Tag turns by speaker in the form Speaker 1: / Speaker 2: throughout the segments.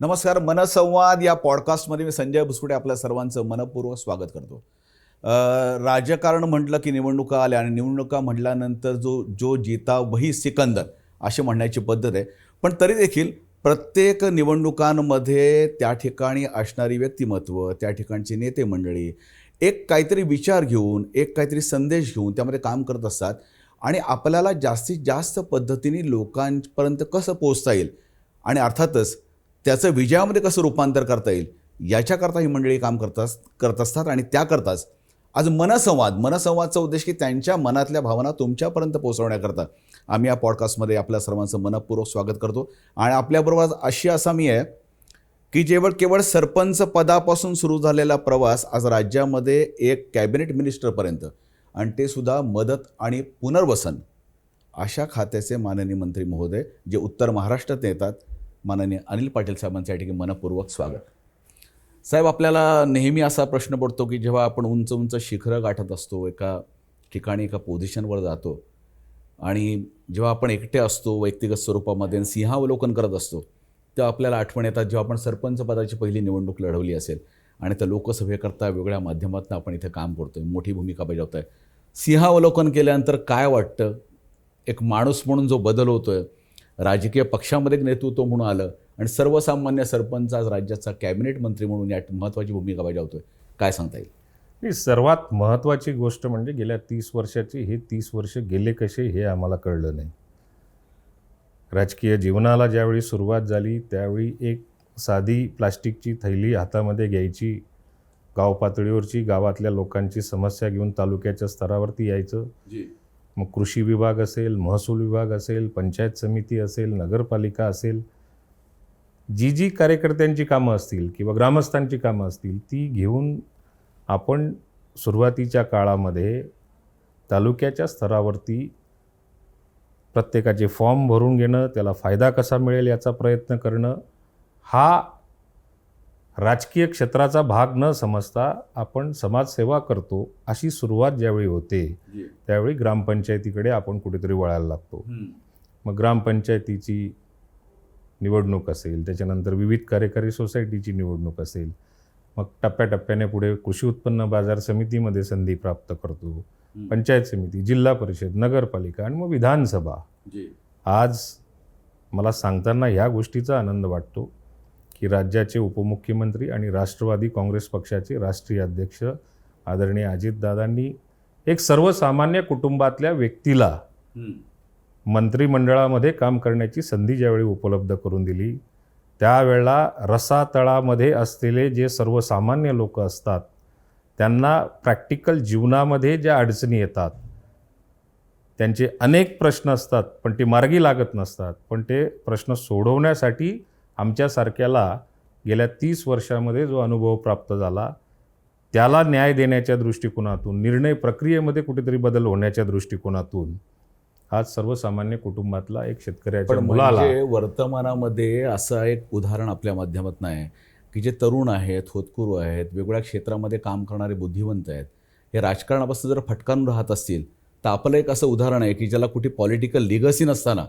Speaker 1: नमस्कार मनसंवाद या पॉडकास्टमध्ये मी संजय भुसकुटे आपल्या सर्वांचं मनपूर्वक स्वागत करतो. राजकारण म्हटलं की निवडणुका आल्या आणि निवडणुका म्हटल्यानंतर जो जो जीता वही सिकंदर अशी म्हणण्याची पद्धत आहे. पण तरी देखील प्रत्येक निवडणुकांमध्ये त्या ठिकाणी असणारी व्यक्तिमत्व त्या ठिकाणची नेते मंडळी एक काहीतरी विचार घेऊन एक काहीतरी संदेश घेऊन त्यामध्ये काम करत असतात आणि आपल्याला जास्तीत जास्त पद्धतीने लोकांपर्यंत कसं पोचता येईल? आणि अर्थातच त्याचं विजयामध्ये कसं रूपांतर करता येईल याच्याकरता ही मंडळी काम करतात करत असतात आणि त्याकरताच आज मनसंवाद मनसंवादचा उद्देश की त्यांच्या मनातल्या भावना तुमच्यापर्यंत पोहोचवण्याकरता आम्ही या पॉडकास्टमध्ये आपल्या सर्वांचं मनपूर्वक स्वागत करतो. आणि आपल्याबरोबर आज अशी असामी आहे की जेवळ केवळ सरपंच पदापासून सुरू झालेला प्रवास आज राज्यामध्ये एक कॅबिनेट मिनिस्टरपर्यंत आणि ते सुद्धा मदत आणि पुनर्वसन अशा खात्याचे माननीय मंत्री महोदय जे उत्तर महाराष्ट्रात येतात माननीय अनिल पाटील साहेबांचं या ठिकाणी मनपूर्वक स्वागत. साहेब आपल्याला नेहमी असा प्रश्न पडतो की जेव्हा आपण उंच उंच शिखरं गाठत असतो एका ठिकाणी एका पोझिशनवर जातो आणि जेव्हा आपण एकटे असतो व्यक्तिगत स्वरूपामध्ये सिंहावलोकन करत असतो तेव्हा आपल्याला आठवण येतात जेव्हा आपण सरपंच पदाची पहिली निवडणूक लढवली असेल आणि त्या लोकसभेकरता वेगळ्या माध्यमातून आपण इथे काम करतोय मोठी भूमिका बजावत आहे सिंहावलोकन केल्यानंतर काय वाटतं? एक माणूस म्हणून जो बदल होतोय राजकीय पक्षामध्ये एक नेतृत्व म्हणून आलं आणि सर्वसामान्य सरपंच आज राज्याचा कॅबिनेट मंत्री म्हणून या महत्त्वाची भूमिका बजावतोय. काय सांगता येईल?
Speaker 2: ही सर्वात महत्त्वाची गोष्ट म्हणजे गेल्या तीस वर्षाची हे तीस वर्ष गेले कसे हे आम्हाला कळलं नाही. राजकीय जीवनाला ज्यावेळी सुरुवात झाली त्यावेळी एक साधी प्लास्टिकची थैली हातामध्ये घ्यायची गाव पातळीवरची गावातल्या लोकांची समस्या घेऊन तालुक्याच्या स्तरावरती यायचं. मग कृषी विभाग असेल महसूल विभाग असेल पंचायत समिती असेल नगरपालिका असेल जी जी कार्यकर्त्यांची कामं असतील किंवा ग्रामस्थांची कामं असतील ती घेऊन आपण सुरुवातीच्या काळामध्ये तालुक्याच्या स्तरावरती प्रत्येकाचे फॉर्म भरून घेणं त्याला फायदा कसा मिळेल याचा प्रयत्न करणं हा राजकीय क्षेत्राचा भाग न समजता आपण समाजसेवा करतो अशी सुरुवात ज्यावेळी होते त्यावेळी ग्रामपंचायतीकडे आपण कुठेतरी वळायला लागतो. मग ग्रामपंचायतीची निवडणूक असेल त्याच्यानंतर विविध कार्यकारी सोसायटीची निवडणूक असेल मग टप्प्याटप्प्याने पुढे कृषी उत्पन्न बाजार समितीमध्ये संधी प्राप्त करतो पंचायत समिती जिल्हा परिषद नगरपालिका आणि मग विधानसभा. आज मला सांगताना ह्या गोष्टीचा आनंद वाटतो. की राज्याचे उपमुख्यमंत्री आणि राष्ट्रवादी काँग्रेस पक्षाचे राष्ट्रीय अध्यक्ष आदरणीय अजितदादांनी एक सर्वसामान्य कुटुंबातल्या व्यक्तीला मंत्रिमंडळामध्ये काम करण्याची संधी ज्यावेळी उपलब्ध करून दिली त्यावेळेला रसातळामध्ये असलेले जे सर्वसामान्य लोक असतात त्यांना प्रॅक्टिकल जीवनामध्ये ज्या अडचणी येतात त्यांचे अनेक प्रश्न असतात पण ते मार्गी लागत नसतात. पण ते प्रश्न सोडवण्यासाठी आमच्यासारख्याला गेल्या तीस वर्षामध्ये जो अनुभव प्राप्त झाला त्याला न्याय देण्याच्या दृष्टिकोनातून निर्णय प्रक्रियेमध्ये कुठेतरी बदल होण्याच्या दृष्टिकोनातून आज सर्वसामान्य कुटुंबातला एक शेतकऱ्याच्या मुलाला
Speaker 1: म्हणजे वर्तमानामध्ये असं एक उदाहरण आपल्या माध्यमातून आहे की जे तरुण आहेत होतकुरू आहेत वेगवेगळ्या क्षेत्रामध्ये काम करणारे बुद्धिवंत आहेत हे राजकारणापासून जर फटकारून राहत असतील तर आपलं एक असं उदाहरण आहे की ज्याला कुठे पॉलिटिकल लिगसी नसताना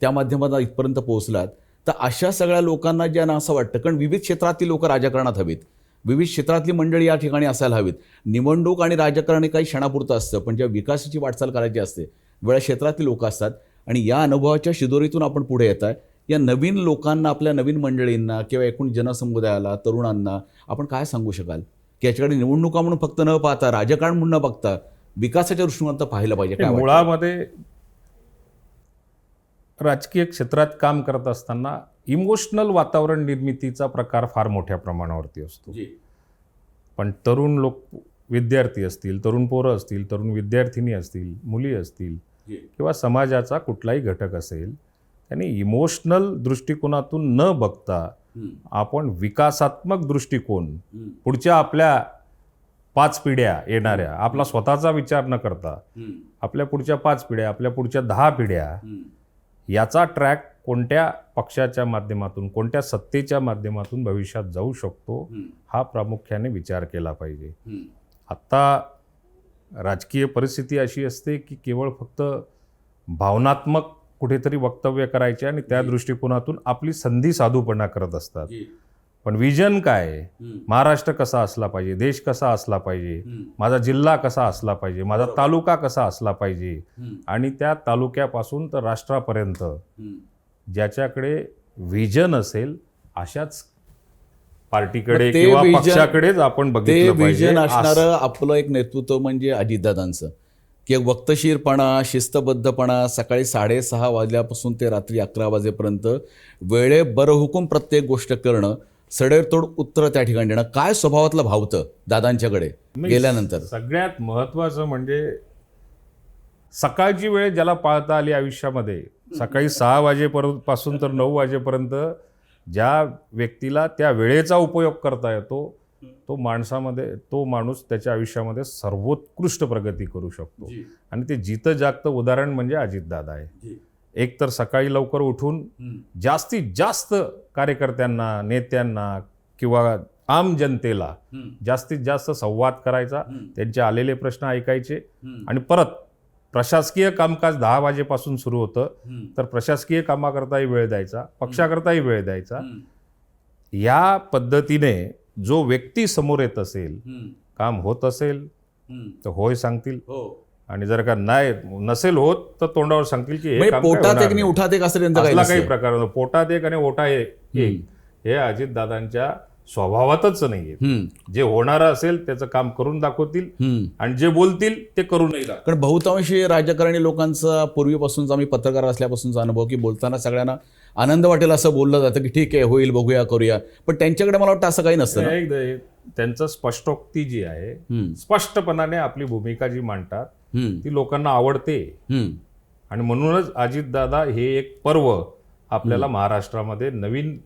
Speaker 1: त्या माध्यमात इथपर्यंत पोहोचलात. तर अशा सगळ्या लोकांना ज्यांना असं वाटतं. कारण विविध क्षेत्रातली लोक राजकारणात हवीत. विविध क्षेत्रातली मंडळी या ठिकाणी असायला हवीत. निवडणूक आणि राजकारण हे काही क्षणापुरतं असतं पण जेव्हा विकासाची वाटचाल करायची असते वेळा क्षेत्रातली लोक असतात. आणि या अनुभवाच्या शिदोरीतून आपण पुढे येत आहे या नवीन लोकांना आपल्या नवीन मंडळींना किंवा एकूण जनसमुदायाला तरुणांना आपण काय सांगू शकाल? की याच्याकडे निवडणुका म्हणून फक्त न पाहता राजकारण म्हणून न बघता विकासाच्या दृष्टिकोनात पाहिलं पाहिजे.
Speaker 2: मुळामध्ये राजकीय क्षेत्रात काम करत असताना इमोशनल वातावरण निर्मितीचा प्रकार फार मोठ्या प्रमाणावरती असतो. पण तरुण लोक विद्यार्थी असतील तरुण पोरं असतील तरुण विद्यार्थिनी असतील मुली असतील. किंवा समाजाचा कुठलाही घटक असेल त्यांनी इमोशनल दृष्टिकोनातून न बघता आपण विकासात्मक दृष्टिकोन पुढच्या आपल्या पाच पिढ्या येणाऱ्या आपला स्वतःचा विचार न करता आपल्या पुढच्या पाच पिढ्या आपल्या पुढच्या दहा पिढ्या. याचा ट्रॅक कोणत्या पक्षाच्या माध्यमातून कोणत्या सत्तेच्या माध्यमातून भविष्यात जाऊ शकतो हा प्रामुख्याने विचार केला पाहिजे. आत्ता राजकीय परिस्थिती अशी असते की केवळ फक्त भावनात्मक कुठेतरी वक्तव्य करायचे आणि त्या दृष्टिकोनातून आपली संधी साधूपणा करत असतात. पण विजन काय? महाराष्ट्र कसा असला पाहिजे? देश कसा असला पाहिजे? माझा जिल्हा कसा असला पाहिजे? माझा. तालुका कसा असला पाहिजे? आणि त्या तालुक्यापासून तर राष्ट्रापर्यंत ज्याच्याकडे विजन असेल अशाच पार्टीकडे किंवा पक्षाकडेच आपण बघितलं
Speaker 1: विजन
Speaker 2: असं-
Speaker 1: असणारं आपलं एक नेतृत्व म्हणजे अजितदादांचं. की वक्तशीरपणा शिस्तबद्धपणा सकाळी साडेसहा वाजल्यापासून ते रात्री अकरा वाजेपर्यंत वेळे बरहुकूम प्रत्येक गोष्ट करणं सडेतोड उत्तर त्या ठिकाणी देणं. काय स्वभावातलं भावतं दादांच्याकडे गेल्यानंतर?
Speaker 2: सगळ्यात महत्वाचं म्हणजे सकाळची वेळ ज्याला पाळता आली आयुष्यामध्ये सकाळी सहा वाजेपर्यंत पासून तर नऊ वाजेपर्यंत ज्या व्यक्तीला त्या वेळेचा उपयोग करता येतो तो माणसामध्ये तो माणूस त्याच्या आयुष्यामध्ये सर्वोत्कृष्ट प्रगती करू शकतो. आणि ते जितं जागतं उदाहरण म्हणजे अजितदादा आहे. एक तर सकाळी लवकर उठून जास्तीत जास्त कार्यकर्त्यांना नेत्यांना किंवा आम जनतेला जास्तीत जास्त संवाद करायचा त्यांचे आलेले प्रश्न ऐकायचे आणि परत प्रशासकीय कामकाज दहा वाजेपासून सुरू होतं तर प्रशासकीय कामाकरताही वेळ द्यायचा पक्षाकरताही वेळ द्यायचा. या पद्धतीने जो व्यक्ती समोर येत असेल काम होत असेल तर होय सांगतील. आणि जर का नाही नसेल होत तर तोंडावर सांगतील की
Speaker 1: म्हणजे पोटात एक. उठात एक असं त्यांचं काही
Speaker 2: असला काही. प्रकार. पोटात एक आणि ओटा एक. हे अजितदादांच्या स्वभावातच नाहीये जे होणारं असेल त्याचं काम करून दाखवतील. आणि जे बोलतील ते दाखवतील
Speaker 1: कारण बहुतांशी राजकारणी लोकांचा पूर्वीपासूनचा आम्ही पत्रकार असल्यापासूनचा अनुभव की बोलताना सगळ्यांना आनंद वाटेल असं बोललं जातं की ठीक आहे होईल बघूया करूया पण त्यांच्याकडे मला वाटतं असं काही नसतं
Speaker 2: त्यांचं स्पष्टोक्ती जी आहे स्पष्टपणाने आपली भूमिका जी मांडतात ती लोकांना आवडते.
Speaker 1: हम्म.
Speaker 2: आणि म्हणूनच अजितदादा हे एक पर्व आपल्याला महाराष्ट्रामध्ये नवीन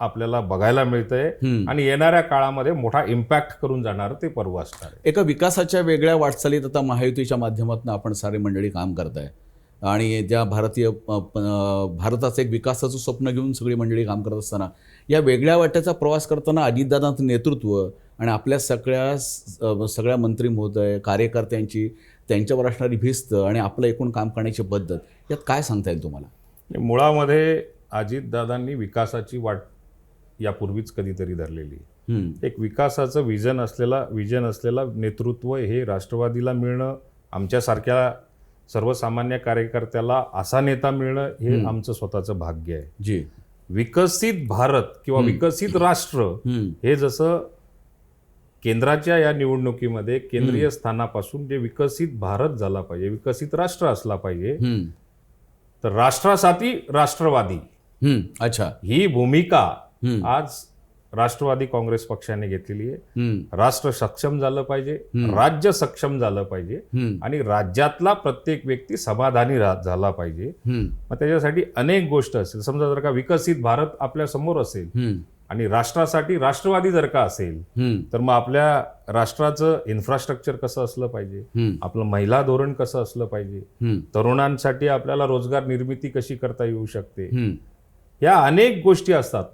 Speaker 2: आपल्याला बघायला मिळतंय. आणि येणाऱ्या काळामध्ये मोठा इम्पॅक्ट करून जाणार ते पर्व असणार आहे.
Speaker 1: एका विकासाच्या वेगळ्या वाटचालीत आता महायुतीच्या माध्यमातून आपण सारी मंडळी काम करताय. आणि ज्या भारतीय भारताचं एक विकासाचं स्वप्न घेऊन सगळी मंडळी काम करत असताना या वेगळ्या वाट्याचा प्रवास करताना अजितदादांचं नेतृत्व आणि आपल्या सगळ्या सगळ्या मंत्री महोदय कार्यकर्त्यांची त्यांच्यावर असणारी भिस्त आणि आपलं एकूण काम करण्याची पद्धत यात काय सांगता येईल तुम्हाला?
Speaker 2: आणि मुळामध्ये अजितदादांनी विकासाची वाट यापूर्वीच कधीतरी धरलेली एक विकासाचं विजन असलेला विजन असलेला नेतृत्व हे राष्ट्रवादीला मिळणं आमच्यासारख्या सर्वसामान्य कार्यकर्त्याला असा नेता मिळणं हे आमचं स्वतःचं भाग्य आहे.
Speaker 1: जी.
Speaker 2: विकसित भारत किंवा विकसित राष्ट्र हे जसं केंद्राच्या या निवडणुकीमध्ये केंद्रीय स्थानापासून जे विकसित भारत झाला पाहिजे विकसित राष्ट्र असला पाहिजे तर राष्ट्रासाठी राष्ट्रवादी.
Speaker 1: अच्छा.
Speaker 2: ही भूमिका. आज राष्ट्रवादी काँग्रेस पक्षाने घेतलेली आहे. राष्ट्र सक्षम झालं पाहिजे राज्य सक्षम झालं पाहिजे आणि राज्यातला प्रत्येक व्यक्ती समाधानी झाला पाहिजे. मग त्याच्यासाठी अनेक गोष्ट असेल. समजा जर का विकसित भारत आपल्यासमोर असेल आणि राष्ट्रासाठी राष्ट्रवादी जर का असेल तर मग आपल्या राष्ट्राचं इन्फ्रास्ट्रक्चर कसं असलं पाहिजे? आपलं महिला धोरण कसं असलं पाहिजे? तरुणांसाठी आपल्याला रोजगार निर्मिती कशी करता येऊ शकते? या अनेक गोष्टी असतात.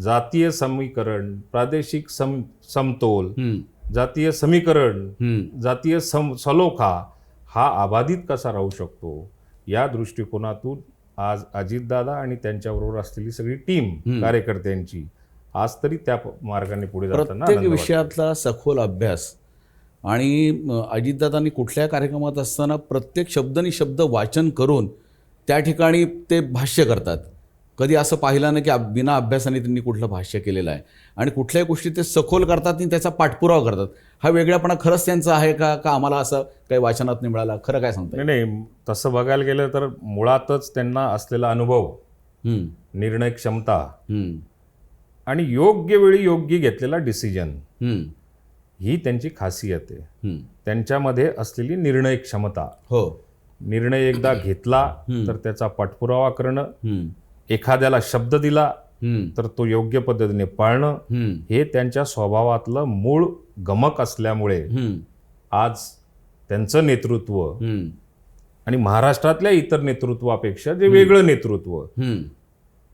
Speaker 2: जातीय समीकरण प्रादेशिक सम समतोल जातीय समीकरण. जातीय सम सलोखा हा अबाधित कसा राहू शकतो? या दृष्टिकोनातून आज अजितदादा आणि त्यांच्याबरोबर असलेली सगळी टीम कार्यकर्त्यांची आज तरी त्या मार्गाने पुढे जाताना
Speaker 1: प्रत्येक. विषयातला सखोल अभ्यास आणि अजितदादांनी कुठल्या कार्यक्रमात असताना प्रत्येक शब्दनी शब्द वाचन करून त्या ठिकाणी ते भाष्य करतात कधी असं पाहिलं नाही की बिना अभ्यासाने त्यांनी कुठलं भाष्य केलेलं आहे. आणि कुठल्याही गोष्टी ते सखोल करतात आणि त्याचा पाठपुरावा करतात. हा वेगळापणा खरंच त्यांचा आहे का का आम्हाला असं काही वाचनात नाही मिळाला? खरं काय सांगताय
Speaker 2: नाही नाही तसं बघायला गेलं तर मुळातच त्यांना असलेला अनुभव निर्णय क्षमता आणि योग्य वेळी योग्य घेतलेला डिसिजन ही त्यांची खासियत आहे. त्यांच्यामध्ये असलेली निर्णय क्षमता.
Speaker 1: हो.
Speaker 2: निर्णय एकदा घेतला तर त्याचा पाठपुरावा करणं एखाद्याला शब्द दिला तर तो योग्य पद्धतीने पाळणं हे त्यांच्या स्वभावातलं मूळ गमक असल्यामुळे आज त्यांचं नेतृत्व आणि महाराष्ट्रातल्या इतर नेतृत्वापेक्षा जे वेगळं नेतृत्व.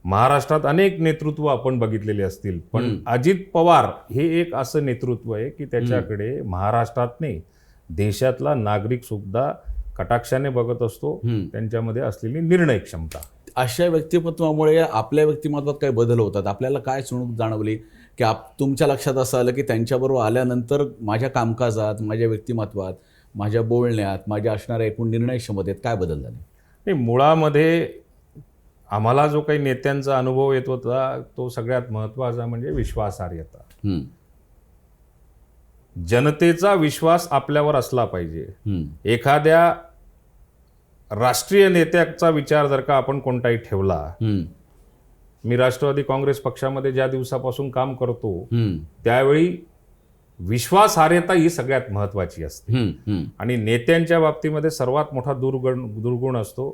Speaker 2: महाराष्ट्रात अनेक नेतृत्व आपण बघितलेले असतील पण अजित पवार हे एक असं नेतृत्व आहे की त्याच्याकडे महाराष्ट्रात नाही देशातला नागरिक सुद्धा कटाक्षाने बघत असतो. त्यांच्यामध्ये असलेली निर्णय क्षमता.
Speaker 1: अशा व्यक्तिमत्वामुळे आपल्या व्यक्तिमत्वात काही बदल होतात. आपल्याला काय चुणूक जाणवली? की आप तुमच्या लक्षात असं आलं की त्यांच्याबरोबर आल्यानंतर माझ्या कामकाजात माझ्या व्यक्तिमत्वात माझ्या बोलण्यात माझ्या असणाऱ्या एकूण निर्णय क्षमतेत काय बदल झाले?
Speaker 2: आणि मुळामध्ये आम्हाला जो काही नेत्यांचा अनुभव येत होता तो सगळ्यात महत्त्वाचा म्हणजे विश्वासार्हता. जनतेचा विश्वास आपल्यावर असला पाहिजे. एखाद्या राष्ट्रीय नेत्याचा विचार जर का आपण कोणताही ठेवला मी राष्ट्रवादी काँग्रेस पक्षामध्ये ज्या दिवसापासून काम करतो त्यावेळी विश्वासार्हता ही सगळ्यात महत्त्वाची असते. आणि नेत्यांच्या बाबतीमध्ये सर्वात मोठा दुर्गुण दुर्गुण असतो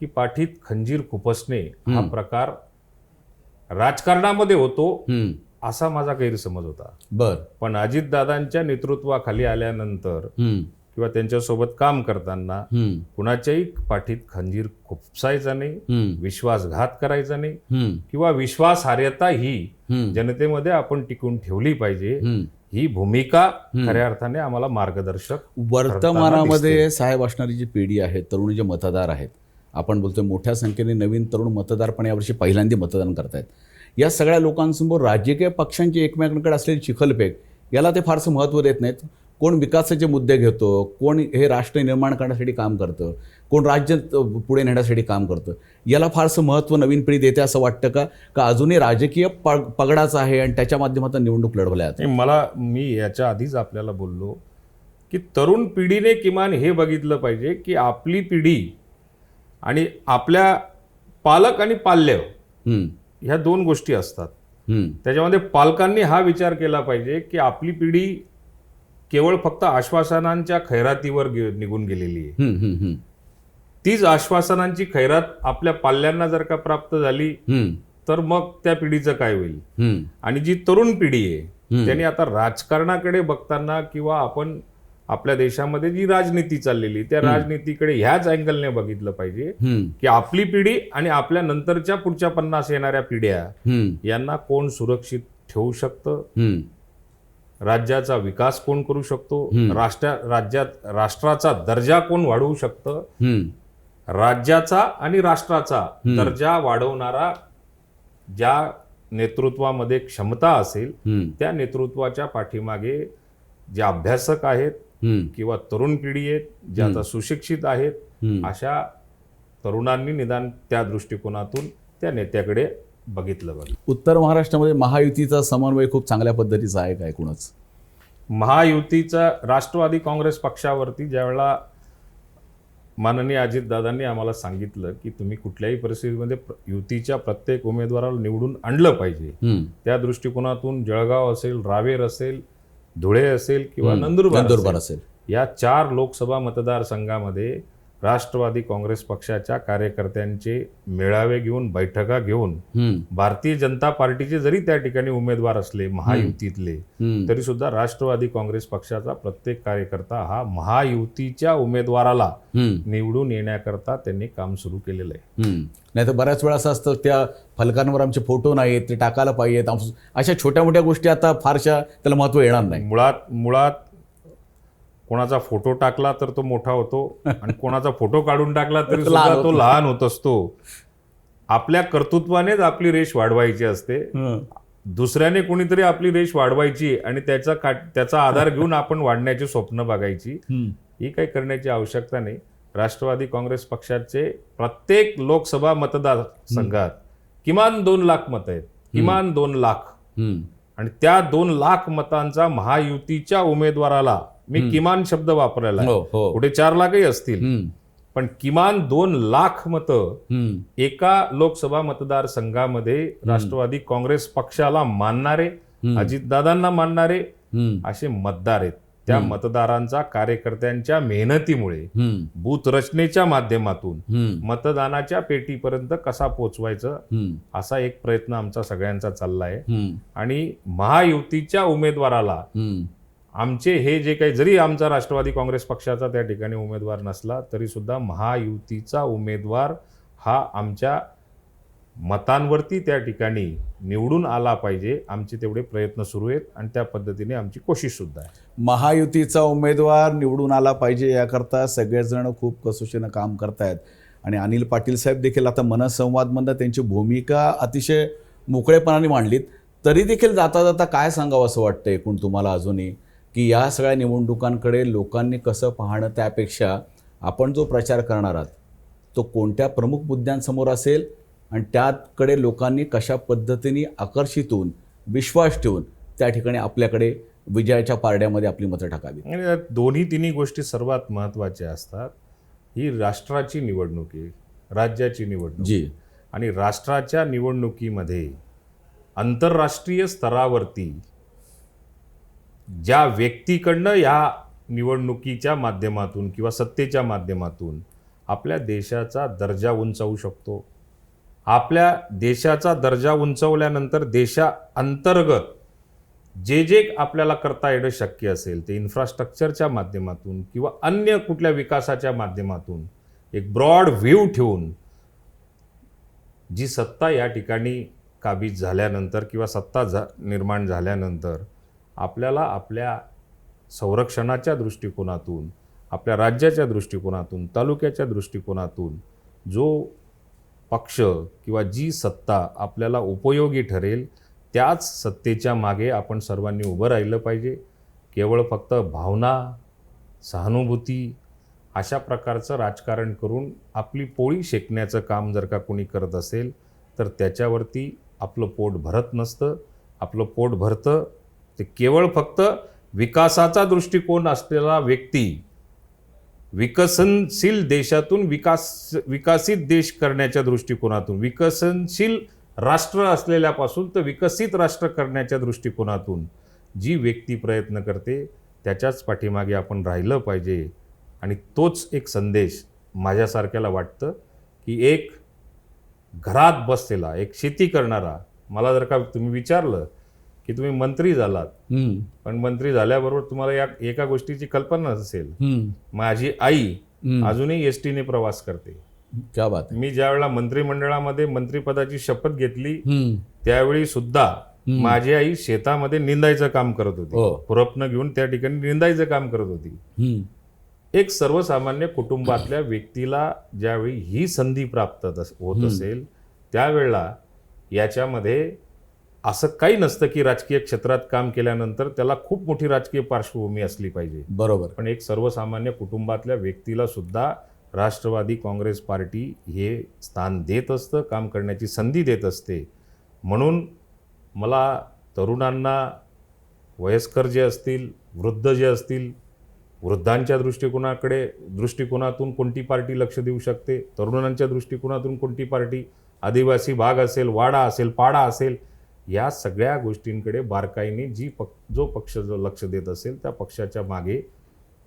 Speaker 2: की पाठीत खंजीर खुपसणे हा प्रकार राजकारणामध्ये होतो. असा माझा गैरसमज होता.
Speaker 1: बर.
Speaker 2: पण अजितदादांच्या नेतृत्वाखाली आल्यानंतर किंवा त्यांच्यासोबत काम करताना कुणाच्याही पाठीत खंजीर खुपसायचा नाही विश्वासघात करायचा नाही किंवा विश्वासार्हता ही जनतेमध्ये आपण टिकून ठेवली पाहिजे. ही भूमिका खऱ्या अर्थाने आम्हाला मार्गदर्शक
Speaker 1: वर्तमानामध्ये साहेब असणारी जी पिढी आहे तरुण जे मतदार आहेत आपण बोलतोय मोठ्या संख्येने नवीन तरुण मतदार पण यावर्षी पहिल्यांदा मतदान करतायत. या सगळ्या लोकांसमोर राजकीय पक्षांची एकमेकांकडे असलेली चिखलपेक याला ते फारसं महत्त्व देत नाहीत. कोण विकासाचे मुद्दे घेतो कोण हे राष्ट्र निर्माण करण्यासाठी काम करतं कोण राज्य पुढे नेण्यासाठी काम करतं याला फारसं महत्त्व नवीन पिढी देते असं वाटतं का? का अजूनही राजकीय पग पगडाच आहे आणि त्याच्या माध्यमातून निवडणूक लढवल्या जाते
Speaker 2: मला मी याच्या आधीच आपल्याला बोललो की तरुण पिढीने किमान हे बघितलं पाहिजे की आपली पिढी आणि आपल्या पालक आणि पाल्य ह्या दोन गोष्टी असतात. त्याच्यामध्ये पालकांनी हा विचार केला पाहिजे की आपली पिढी केवळ फक्त आश्वासनांच्या खैरातीवर निघून गेलेली आहे. तीच आश्वासनांची खैरात आपल्या पाल्यांना जर का प्राप्त झाली तर मग त्या पिढीचं काय होईल. आणि जी तरुण पिढी आहे. त्यांनी आता राजकारणाकडे बघताना किंवा आपण आपल्या देशामध्ये जी राजनीती चाललेली त्या राजनीतीकडे ह्याच अँगलने बघितलं पाहिजे की आपली पिढी आणि आपल्या नंतरच्या पुढच्या पन्नास येणाऱ्या पिढ्या यांना कोण सुरक्षित ठेवू शकतं? राज्याचा विकास कोण करू शकतो. राष्ट्र राज्यात राष्ट्राचा दर्जा कोण वाढवू शकतं? राज्याचा आणि राष्ट्राचा दर्जा वाढवणारा ज्या नेतृत्वामध्ये क्षमता असेल त्या नेतृत्वाच्या पाठीमागे जे अभ्यासक आहेत किंवा तरुण पिढी आहेत जे आता सुशिक्षित आहेत. अशा तरुणांनी निदान त्या दृष्टिकोनातून त्या नेत्याकडे बघितलं बघ.
Speaker 1: उत्तर महाराष्ट्रामध्ये महायुतीचा समन्वय खूप चांगल्या पद्धतीचा आहे काय एकूणच?
Speaker 2: महायुतीचा राष्ट्रवादी काँग्रेस पक्षावरती ज्यावेळेला माननीय अजितदादांनी आम्हाला सांगितलं की तुम्ही कुठल्याही परिस्थितीमध्ये प्र- युतीच्या प्रत्येक उमेदवाराला निवडून आणलं पाहिजे. त्या दृष्टिकोनातून जळगाव असेल रावेर असेल धुळे असेल किंवा. नंदुरबार असेल. या चार लोकसभा मतदारसंघामध्ये राष्ट्रवादी काँग्रेस पक्षाच्या कार्यकर्त्यांचे मेळावे घेऊन बैठका घेऊन भारतीय जनता पार्टीचे जरी त्या ठिकाणी उमेदवार असले महायुतीतले तरी सुद्धा राष्ट्रवादी काँग्रेस पक्षाचा प्रत्येक कार्यकर्ता हा महायुतीच्या उमेदवाराला निवडून येण्याकरता त्यांनी काम सुरू केलेलं आहे.
Speaker 1: नाही तर बऱ्याच वेळा असं असतं त्या फलकांवर आमचे फोटो नाहीत ते टाकायला पाहिजेत अशा छोट्या मोठ्या गोष्टी आता फारशा त्याला महत्त्व येणार नाही.
Speaker 2: मुळात मुळात कोणाचा फोटो टाकला तर तो मोठा होतो आणि कोणाचा फोटो काढून टाकला तरी सुद्धा तो. लहान होत असतो आपल्या कर्तृत्वानेच आपली रेष वाढवायची असते. दुसऱ्याने कोणीतरी आपली रेष वाढवायची आणि त्याचा त्याचा आधार घेऊन आपण वाढण्याची स्वप्न बघायची
Speaker 1: हं.
Speaker 2: काही करण्याची आवश्यकता नाही राष्ट्रवादी काँग्रेस पक्षाचे प्रत्येक लोकसभा मतदारसंघात किमान दोन लाख मत आहेत किमान दोन लाख. आणि त्या दोन लाख मतांचा महायुतीच्या उमेदवाराला मी किमान शब्द वापरायला आहे.
Speaker 1: हो हो
Speaker 2: कुठे चार लाखही असतील. पण किमान दोन लाख मतं. एका लोकसभा मतदारसंघामध्ये राष्ट्रवादी काँग्रेस पक्षाला मानणारे अजितदादांना मानणारे. असे मतदार आहेत त्या मतदारांचा कार्यकर्त्यांच्या मेहनतीमुळे. बूथ रचनेच्या माध्यमातून. मतदानाच्या पेटीपर्यंत कसा पोचवायचं. असा एक प्रयत्न आमचा सगळ्यांचा चालला आहे. आणि महायुतीच्या उमेदवाराला. आमचे हे जे काही जरी आमचा राष्ट्रवादी काँग्रेस पक्षाचा त्या ठिकाणी उमेदवार नसला तरीसुद्धा महायुतीचा उमेदवार हा आमच्या मतांवरती त्या ठिकाणी निवडून आला पाहिजे आमचे तेवढे प्रयत्न सुरू आहेत आणि त्या पद्धतीने आमची कोशिशसुद्धा आहे.
Speaker 1: महायुतीचा उमेदवार निवडून आला पाहिजे याकरता सगळेजण खूप कसोशीनं काम करतायत. आणि अनिल पाटील साहेब देखील आता मनसंवादमधनं त्यांची भूमिका अतिशय मोकळेपणाने मांडलीत. तरी देखील जाता जाता काय सांगावं असं वाटतं एकूण तुम्हाला अजूनही? की या सगळ्या निवडणुकांकडे लोकांनी कसं पाहणं त्यापेक्षा आपण जो प्रचार करणार आहात तो कोणत्या प्रमुख मुद्द्यांसमोर असेल आणि त्याकडे लोकांनी कशा पद्धतीने आकर्षित होऊन विश्वास ठेवून त्या ठिकाणी आपल्याकडे विजयाच्या पारड्यामध्ये आपली मतं टाकावी
Speaker 2: दोन्ही तिन्ही गोष्टी सर्वात महत्त्वाच्या असतात. ही राष्ट्राची निवडणूक आहे राज्याची निवडणूक
Speaker 1: जी.
Speaker 2: आणि राष्ट्राच्या निवडणुकीमध्ये आंतरराष्ट्रीय स्तरावरती ज्या व्यक्तीकडनं ह्या निवडणुकीच्या माध्यमातून किंवा सत्तेच्या माध्यमातून आपल्या देशाचा दर्जा उंचावू शकतो आपल्या देशाचा दर्जा उंचवल्यानंतर देशाअंतर्गत जे जे आपल्याला करता येणं शक्य असेल ते इन्फ्रास्ट्रक्चरच्या माध्यमातून किंवा अन्य कुठल्या विकासाच्या माध्यमातून एक ब्रॉड व्ह्यू ठेवून जी सत्ता या ठिकाणी काबीज झाल्यानंतर किंवा सत्ता झा निर्माण झाल्यानंतर आपल्याला आपल्या संरक्षणाच्या दृष्टिकोनातून आपल्या राज्याच्या दृष्टिकोनातून तालुक्याच्या दृष्टिकोनातून जो पक्ष किंवा जी सत्ता आपल्याला उपयोगी ठरेल त्याच सत्तेच्या मागे आपण सर्वांनी उभं राहिलं पाहिजे. केवळ फक्त भावना सहानुभूती अशा प्रकारचं राजकारण करून आपली पोळी शेकण्याचं काम जर का कोणी करत असेल तर त्याच्यावरती आपलं पोट भरत नसतं. आपलं पोट भरतं ते केवळ फक्त विकासाचा दृष्टिकोन असलेला व्यक्ती विकसनशील देशातून विकास विकसित देश करण्याच्या दृष्टिकोनातून विकसनशील राष्ट्र असलेल्यापासून तर विकसित राष्ट्र करण्याच्या दृष्टिकोनातून जी व्यक्ती प्रयत्न करते त्याच्याच पाठीमागे आपण राहिलं पाहिजे. आणि तोच एक संदेश माझ्यासारख्याला वाटतं की एक घरात बसलेला एक शेती करणारा मला जर का तुम्ही विचारलं की तुम्ही मंत्री झालात. पण मंत्री झाल्याबरोबर तुम्हाला या एका गोष्टीची कल्पना असेल माझी आई. अजूनही एस टीने प्रवास करते.
Speaker 1: क्या बात
Speaker 2: मी ज्या वेळेला मंत्रिमंडळामध्ये मंत्रिपदाची शपथ घेतली त्यावेळी सुद्धा माझी आई शेतामध्ये निंदायचं काम करत
Speaker 1: हो.
Speaker 2: होती खुरपणं घेऊन त्या ठिकाणी निंदायचं काम करत होती. एक सर्वसामान्य कुटुंबातल्या व्यक्तीला ज्यावेळी ही संधी प्राप्त होत असेल त्यावेळेला याच्यामध्ये असं काही नसतं की राजकीय क्षेत्रात काम केल्यानंतर त्याला खूप मोठी राजकीय पार्श्वभूमी असली पाहिजे.
Speaker 1: बरोबर.
Speaker 2: पण एक सर्वसामान्य कुटुंबातल्या व्यक्तीला सुद्धा राष्ट्रवादी काँग्रेस पार्टी हे स्थान देत असतं काम करण्याची संधी देत असते. म्हणून मला तरुणांना वयस्कर जे असतील वृद्ध जे असतील वृद्धांच्या दृष्टिकोनाकडे दृष्टिकोनातून कोणती पार्टी लक्ष देऊ शकते? तरुणांच्या दृष्टिकोनातून कोणती पार्टी? आदिवासी भाग असेल वाडा असेल पाडा असेल या सगळ्या गोष्टींकडे बारकाईने जी पक जो पक्ष जो लक्ष देत असेल त्या पक्षाच्या मागे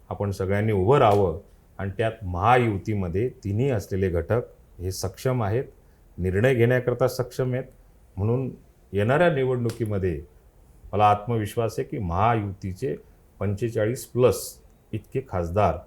Speaker 2: आपण सगळ्यांनी उभं राहावं आणि त्यात महायुतीमध्ये तिन्ही असलेले घटक हे सक्षम आहेत निर्णय घेण्याकरता सक्षम आहेत. म्हणून येणाऱ्या निवडणुकीमध्ये मला आत्मविश्वास आहे की महायुतीचे पंचेचाळीस प्लस इतके खासदार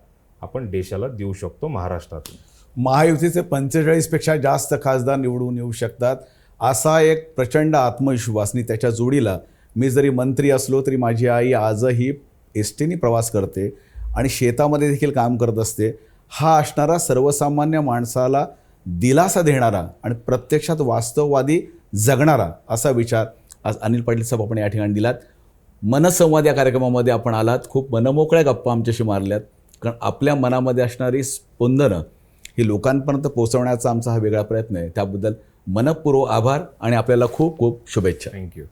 Speaker 2: आपण देशाला देऊ शकतो महाराष्ट्रातून.
Speaker 1: महायुतीचे पंचेचाळीसपेक्षा जास्त खासदार निवडून येऊ शकतात. असा एक प्रचंड आत्मविश्वास आणि त्याच्या जोडीला. मी जरी मंत्री असलो तरी माझी आई आजही एस टीने प्रवास करते आणि शेतामध्ये देखील काम करत असते. हा असणारा सर्वसामान्य माणसाला दिलासा देणारा आणि प्रत्यक्षात वास्तववादी जगणारा असा विचार आज अनिल पाटील साहेब आपण या ठिकाणी दिलात. मनसंवाद या कार्यक्रमामध्ये आपण आलात. खूप मनमोकळ्या गप्पा आमच्याशी मारल्यात. कारण आपल्या मनामध्ये असणारी स्पंदनं ही लोकांपर्यंत पोहोचवण्याचा आमचा हा वेगळा प्रयत्न आहे. त्याबद्दल मनपूर्व आभार आणि आपल्याला खूप खूप शुभेच्छा.
Speaker 2: थँक्यू